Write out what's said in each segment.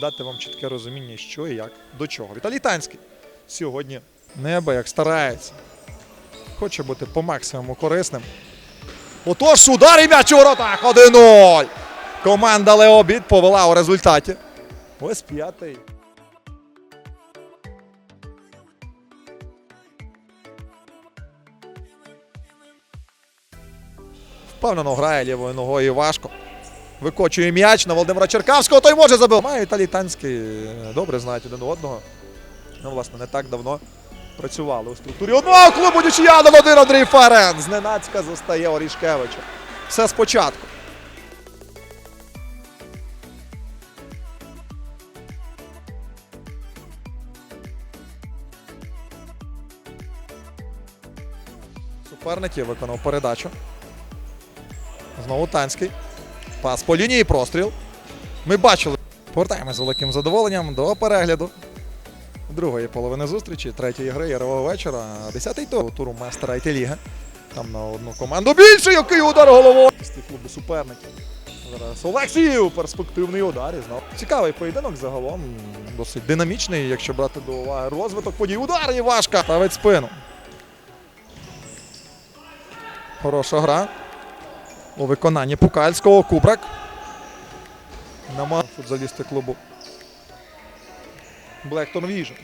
дати вам чітке розуміння, що і як, до чого. Віталій Танський сьогодні небо як старається. Хоче бути по максимуму корисним. Отож, удар і м'яч у воротах 1-0. Команда Леобід повела у результаті. Ось п'ятий. Впевнено грає лівою ногою важко. Викочує м'яч на Володимира Черкавського, той може забив. Має Віталій Танський е, добре знають один одного. Ну, власне, не так давно працювали у структурі одного клубу нічия 1 Андрій Ферен. Зненацька застає Орішкевича. Все спочатку. Суперників виконав передачу. Знову Танський. Пас по лінії простріл. Ми бачили. Повертаємось з великим задоволенням до перегляду другої половини зустрічі, третьої гри ярового вечора. Десятий тур туру майстера Ліги. Там на одну команду більше, який удар головою. З тих клуби суперників. Зараз Олексіїв, перспективний удар. І знову. Цікавий поєдинок загалом. Досить динамічний, якщо брати до уваги розвиток подій. Удар і важка. Ставить спину. Хороша гра. У виконанні Пукальського Купрак. Нема футзалісти клубу. Блектон Vision.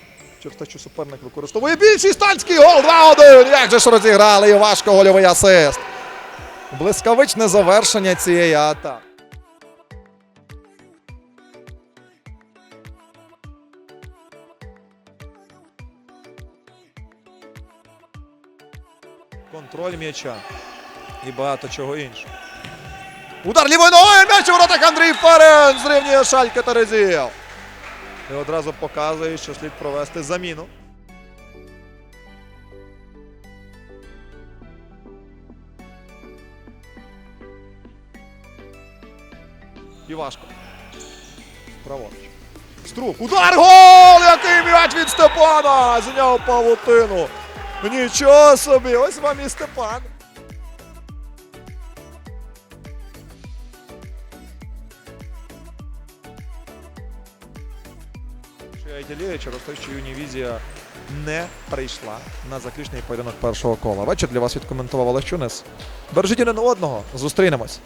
Через те, що суперник використовує більшість танський гол 2-1. Як же ж розіграли і важко гольовий асист. Блискавичне завершення цієї атаки. Контроль м'яча і багато чого іншого. Удар лівою ногою, м'яч у воротах Андрій Ферен зрівнює Шальке Терезіл. І одразу показує, що слід провести заміну. І важко. Праворуч. Струк. Удар! Гол! Який м'яч від Степана! Зняв павутину. Нічого собі! Ось вам і Степан. Ділія через те, що Юнівізія не прийшла на заключний поєдинок першого кола. Вечір для вас відкоментував Олег Чунес. Бережіть один одного. Зустрінемось.